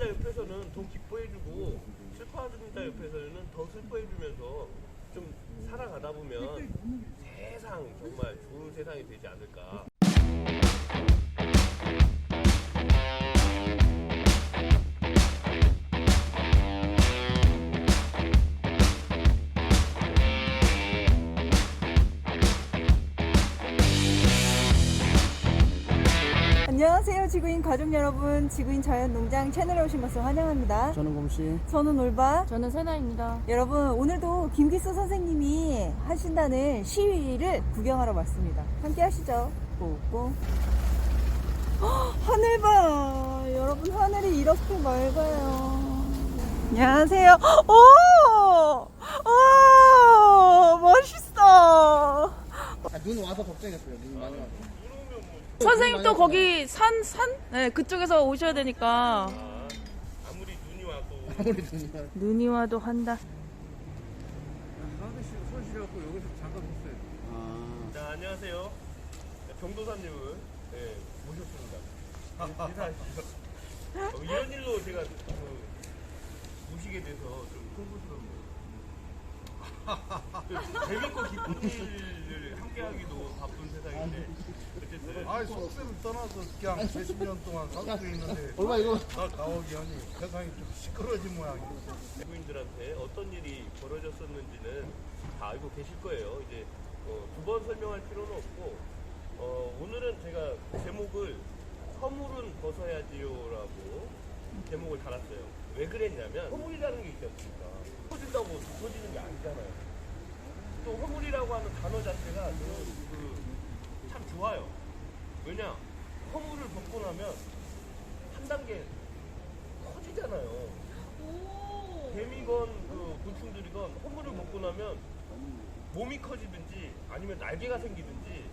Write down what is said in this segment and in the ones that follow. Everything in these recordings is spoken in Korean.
자 옆에서는 더 기뻐해주고 슬퍼하는 자 옆에서는 더 슬퍼해주면서 좀 살아가다 보면 세상 정말 좋은 세상이 되지 않을까. 지구인 가족 여러분 지구인 자연농장 채널에 오신 것을 환영합니다 저는 곰씨. 저는 올바 저는 세나입니다. 여러분 오늘도 김기수 선생님이 하신다는 시위를 구경하러 왔습니다 함께 하시죠 고고 헉, 하늘 봐 여러분 하늘이 이렇게 맑아요 안녕하세요 오! 오! 멋있어 아, 눈 와서 걱정했어요. 눈 많이 와서. 선생님 또 거기 산, 산? 네, 그쪽에서 오셔야 되니까. 아, 아무리 눈이 와도 아무리 눈이 와. 눈이 와도 한다. 아저씨 손 시려갖고 여기서 잠깐 섰어요. 아. 자 안녕하세요 병도사님을 네, 모셨습니다 인사하시죠 어, 이런 일로 제가 그, 모시게 돼서 좀 흥분스럽네요 그, 재밌고 기쁜 일을 함께하기도 바쁜 세상인데 아이 속세를 떠나서 그냥 몇십 년 동안 살고 있는데 얼마 이거 나 나오기 하니 세상이 좀 시끄러진 모양이에요. 외국인들한테 어떤 일이 벌어졌었는지는 다 알고 계실 거예요. 이제 어, 두번 설명할 필요는 없고 어, 오늘은 제가 제목을 허물은 벗어야지요라고 제목을 달았어요. 왜 그랬냐면 허물이라는 게 있지 않습니까? 터진다고 터지는 게 아니잖아요. 또 허물이라고 하는 단어 자체가 저는 그 참 좋아요. 왜냐 허물을 벗고 나면 한 단계 커지잖아요. 뱀이건 그 곤충들이건 허물을 먹고 나면 몸이 커지든지 아니면 날개가 생기든지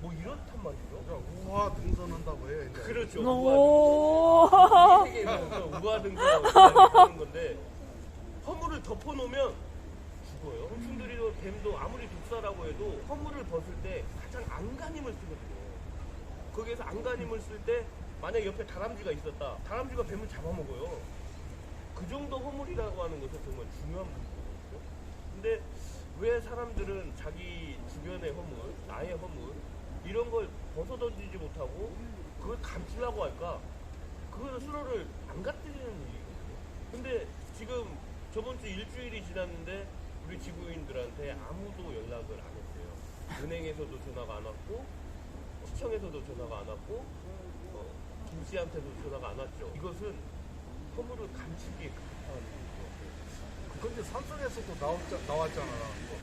뭐 이렇단 말이죠. 우화 등선한다고 해요. 이제. 그렇죠. 오 세계 우아 등등하고 하는 건데 허물을 덮어놓으면 죽어요. 곤충들이도 뱀도 아무리 독사라고 해도 허물을 벗을 때 가장 안간힘을 쓰거든요. 거기에서 안간힘을 쓸 때 만약 옆에 다람쥐가 있었다. 다람쥐가 뱀을 잡아먹어요. 그 정도 허물이라고 하는 것은 정말 중요한 부분이거든요. 근데 왜 사람들은 자기 주변의 허물, 나의 허물 이런 걸 벗어던지지 못하고 그걸 감추려고 할까? 그거는 서로를 안 갖들리는 일이거든요. 근데 지금 저번 주 일주일이 지났는데 우리 지구인들한테 아무도 연락을 안 했어요. 은행에서도 전화가 안 왔고 시청에서도 전화가 안 왔고 어, 김 씨한테도 전화가 안 왔죠. 이것은 허물을 감추기에 급한. 근데 산속에서도 나왔자, 나왔잖아.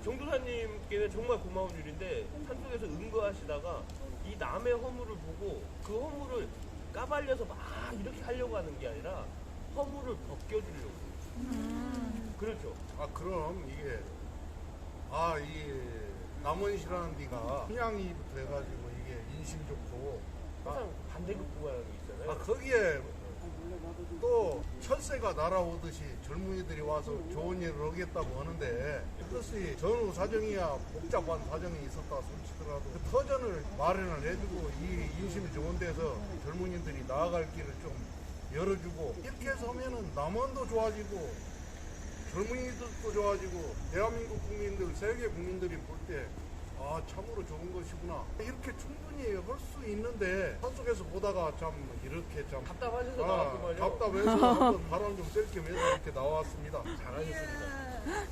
정도사님께는 정말 고마운 일인데 산속에서 은거하시다가 이 남의 허물을 보고 그 허물을 까발려서 막 이렇게 하려고 하는 게 아니라 허물을 벗겨주려고. 그렇죠. 아 그럼 이게 아이 남원시라는 데가 평양이부터 해가지고 이게 인심 좋고 아, 항상 반대급부라는 게 있잖아요. 아 거기에 또 철새가 날아오듯이 젊은이들이 와서 좋은 일을 하겠다고 하는데 그것이 전후 사정이야 복잡한 사정이 있었다 손치더라도 그 터전을 마련을 해주고 이 인심이 좋은 데서 젊은이들이 나아갈 길을 좀 열어주고 이렇게 해서 하면은 남원도 좋아지고 젊은이들도 좋아지고 대한민국 국민들 세계 국민들이 볼때 아 참으로 좋은 것이구나 이렇게 충분히 할 수 있는데 산속에서 보다가 참 이렇게 참 답답하셔서 아, 나왔구만요. 답답해서 한번 바람 좀 쐴겸 해서 이렇게 나왔습니다. 잘하셨습니다.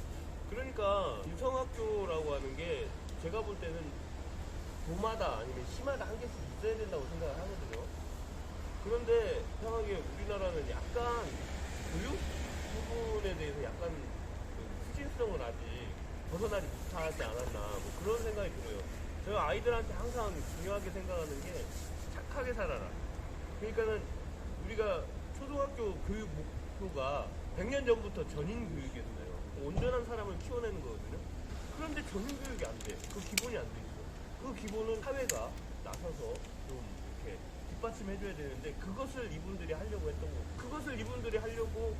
그러니까 유성학교라고 하는 게 제가 볼 때는 도마다 아니면 시마다 한 개씩 있어야 된다고 생각을 하거든요. 그런데 이상하게 우리나라는 약간 교육 부분에 대해서 약간 그 추진성을 아직 벗어나지 못하지 않았나 뭐 그런 생각이 들어요. 제가 아이들한테 항상 중요하게 생각하는 게 착하게 살아라. 그러니까는 우리가 초등학교 교육 목표가 100년 전부터 전인 교육이었어요. 온전한 사람을 키워내는 거거든요. 그런데 전인 교육이 안 돼. 그 기본이 안 돼 있어. 그 기본은 사회가 나서서 좀 이렇게 뒷받침해줘야 되는데 그것을 이분들이 하려고 했던 거. 그것을 이분들이 하려고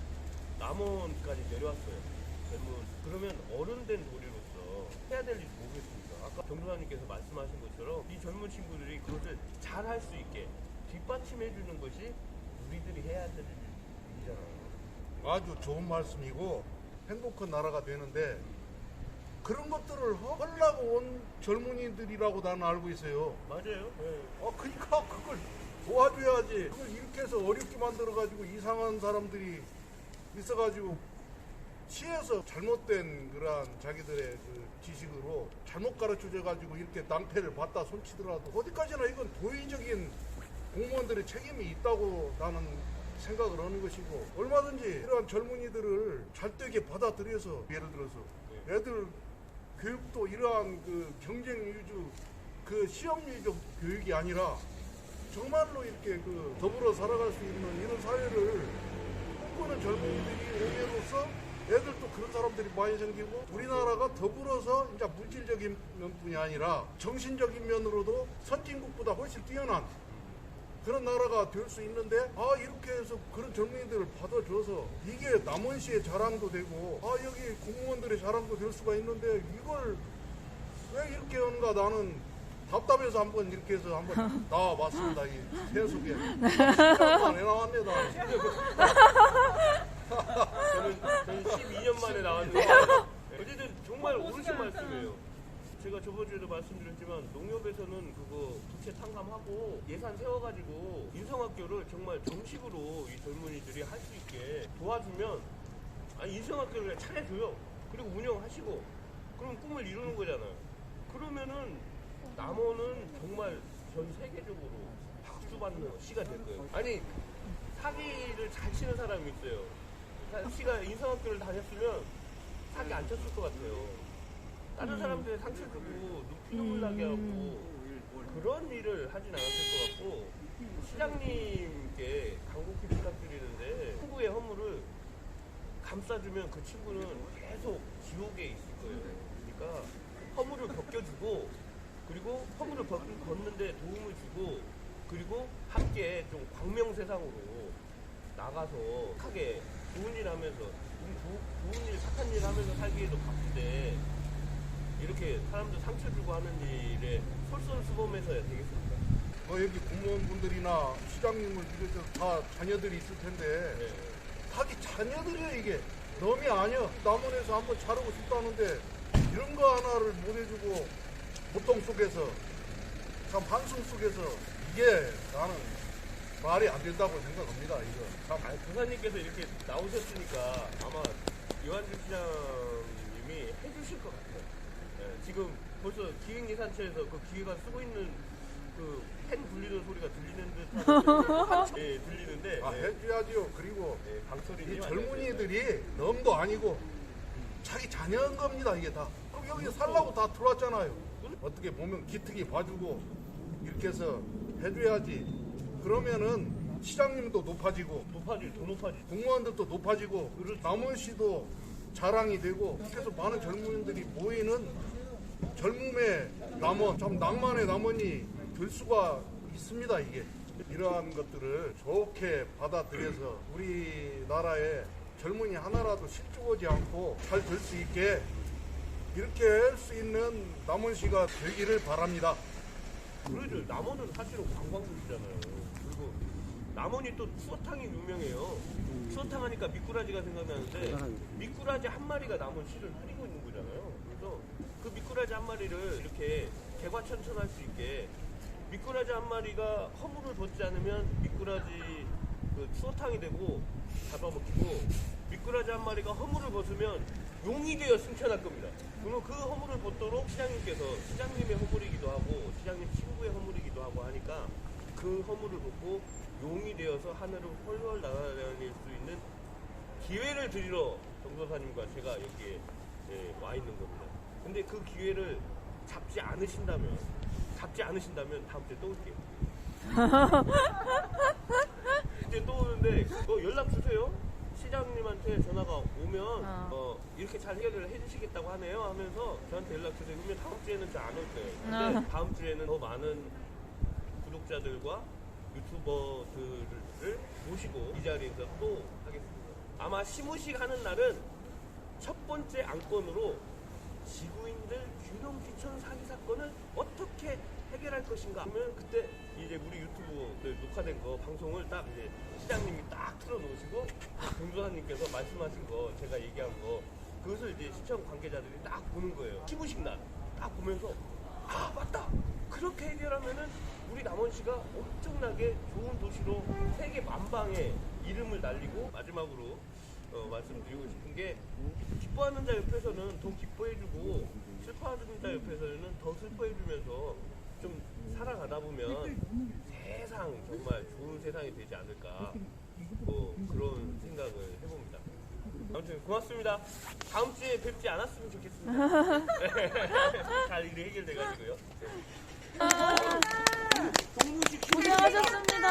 남원까지 내려왔어요. 젊은 그러면 어른된 도리로서 해야 될 일이 뭐겠습니까? 아까 경도사님께서 말씀하신 것처럼 이 젊은 친구들이 그것을 잘 할 수 있게 뒷받침해 주는 것이 우리들이 해야 될 일이잖아요. 아주 좋은 말씀이고 행복한 나라가 되는데 그런 것들을 하려고 온 젊은이들이라고 나는 알고 있어요. 맞아요. 예. 아, 그러니까 그걸 도와줘야지. 그걸 이렇게 해서 어렵게 만들어가지고 이상한 사람들이 있어가지고 시에서 잘못된 그러한 자기들의 그 지식으로 잘못 가르쳐줘가지고 이렇게 낭패를 받다 손치더라도 어디까지나 이건 도의적인 공무원들의 책임이 있다고 나는 생각을 하는 것이고 얼마든지 이러한 젊은이들을 잘되게 받아들여서 예를 들어서 애들 교육도 이러한 그 경쟁 위주 그 시험 위주 교육이 아니라 정말로 이렇게 그 더불어 살아갈 수 있는 이런 사회를 꿈꾸는 젊은이들이 오면로써 애들도 그런 사람들이 많이 생기고 우리나라가 더불어서 이제 물질적인 면뿐이 아니라 정신적인 면으로도 선진국보다 훨씬 뛰어난 그런 나라가 될 수 있는데 아 이렇게 해서 그런 젊은이들을 받아줘서 이게 남원시의 자랑도 되고 아 여기 공무원들의 자랑도 될 수가 있는데 이걸 왜 이렇게 하는가 나는 답답해서 한번 이렇게 해서 한번 나와봤습니다 이 세속에. 해 나왔네요 저는, 저는 12년 만에 나왔는데 어쨌든 정말 옳으신 말씀이에요. 제가 저번 주에도 말씀드렸지만 농협에서는 그거 부채 탕감하고 예산 세워가지고 인성학교를 정말 정식으로 이 젊은이들이 할 수 있게 도와주면 아니 인성학교를 차려줘요. 그리고 운영하시고 그럼 꿈을 이루는 거잖아요. 그러면은 남원은 정말 전 세계적으로 박수 받는 시가 될 거예요. 아니 사기를 잘 치는 사람이 있어요. 사- 씨가 인성학교를 다녔으면 사기 안 쳤을 것 같아요. 다른 사람들 상처 주고 눈 피 눈물 나게 하고 그런 일을 하진 않았을 것 같고 시장님께 간곡히 부탁드리는데 친구의 허물을 감싸주면 그 친구는 계속 지옥에 있을 거예요. 그러니까 허물을 벗겨주고 그리고 허물을 벗, 벗는데 도움을 주고 그리고 함께 좀 광명 세상으로 나가서 하게 좋은 일 하면서 조- 좋은 일 착한 일 하면서 살기에도 바쁜데 이렇게 사람들 상처 주고 하는 일에 솔선수범해서야 되겠습니까? 뭐 여기 공무원분들이나 시장님을 비롯해서 다 자녀들이 있을 텐데 네. 자기 자녀들이야 이게 남이 아니야 남원에서 한번 자르고 싶다는데 이런 거 하나를 못 해주고 고통 속에서 참 한숨 속에서 이게 나는 말이 안 된다고 생각합니다 이거. 참. 아니, 부사님께서 이렇게 나오셨으니까 아마 이완주 시장님이 해주실 것 같아요. 예, 지금 벌써 기획예산처에서 그 기획안 쓰고 있는 그 펜 굴리는 소리가 들리는 듯한 예, 들리는데 아, 예, 해줘야지요. 그리고 예, 강철이 이 젊은이들이 넘도 아니고 자기 자녀인 겁니다 이게 다. 그럼 여기 살라고 다 들어왔잖아요. 어떻게 보면 기특이 봐주고 이렇게 해서 해줘야지 그러면은 시장님도 높아지고 높아질 더 높아질 공무원들도 높아지고 남원시도 자랑이 되고 해서 많은 젊은이들이 모이는 젊음의 남원 참 낭만의 남원이 될 수가 있습니다 이게 이러한 것들을 좋게 받아들여서 우리나라의 젊은이 하나라도 실족하지 않고 잘 될 수 있게 이렇게 할 수 있는 남원시가 되기를 바랍니다. 그러죠. 남원은 사실은 관광국이잖아요. 남원이 또 추어탕이 유명해요. 추어탕 하니까 미꾸라지가 생각나는데 미꾸라지 한 마리가 남원시를 흐리고 있는 거잖아요. 그래서 그 미꾸라지 한 마리를 이렇게 개과천선할 수 있게 미꾸라지 한 마리가 허물을 벗지 않으면 미꾸라지 그 추어탕이 되고 잡아먹히고 미꾸라지 한 마리가 허물을 벗으면 용이 되어 승천할 겁니다. 그러면 그 허물을 벗도록 시장님께서 시장님의 허물이기도 하고 시장님 친구의 허물이기도 하고 하니까 그 허물을 벗고 용이 되어서 하늘을 훨훨 날아다닐 수 있는 기회를 드리러 정도사님과 제가 여기에 예, 와 있는 겁니다. 근데 그 기회를 잡지 않으신다면 잡지 않으신다면 다음 주에 또 올게요. 이제 또 오는데 뭐 연락 주세요. 시장님한테 전화가 오면 어. 어, 이렇게 잘 해결을 해주시겠다고 하네요 하면서 저한테 연락 주세요. 그러면 다음 주에는 저안올 거예요. 근데 어. 다음 주에는 더 많은 구독자들과 유튜버들을 모시고 이 자리에서 또 하겠습니다. 아마 시무식 하는 날은 첫 번째 안건으로 지구인들 균형 귀천 사기 사건을 어떻게 해결할 것인가 그러면 그때 이제 우리 유튜브 그 녹화된 거 방송을 딱 이제 시장님이 딱 틀어놓으시고 동조사님께서 말씀하신 거 제가 얘기한 거 그것을 이제 시청 관계자들이 딱 보는 거예요. 시구식 날딱 보면서 아 맞다 그렇게 해결하면은 우리 남원시가 엄청나게 좋은 도시로 세계 만방에 이름을 날리고 마지막으로 어, 말씀드리고 싶은 게 기뻐하는 자 옆에서는 더 기뻐해주고 슬퍼하는 자 옆에서는 더 슬퍼해주면서 좀 살아가다 보면 세상 정말 좋은 세상이 되지 않을까 뭐 그런 생각을 해봅니다. 아무튼 고맙습니다. 다음 주에 뵙지 않았으면 좋겠습니다. 네. 잘 일이 해결돼가지고요. 고생하셨습니다.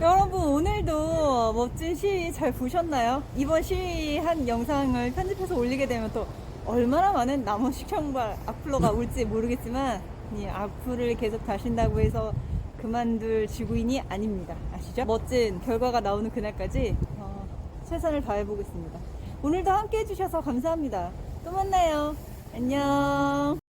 여러분 오늘도 멋진 시위 잘 보셨나요? 이번 시위 한 영상을 편집해서 올리게 되면 또 얼마나 많은 남원 시청과 악플러가 올지 모르겠지만 이 악플을 계속 다신다고 해서 그만둘 지구인이 아닙니다. 아시죠? 멋진 결과가 나오는 그날까지 어, 최선을 다해보겠습니다. 오늘도 함께 해주셔서 감사합니다. 또 만나요. 안녕.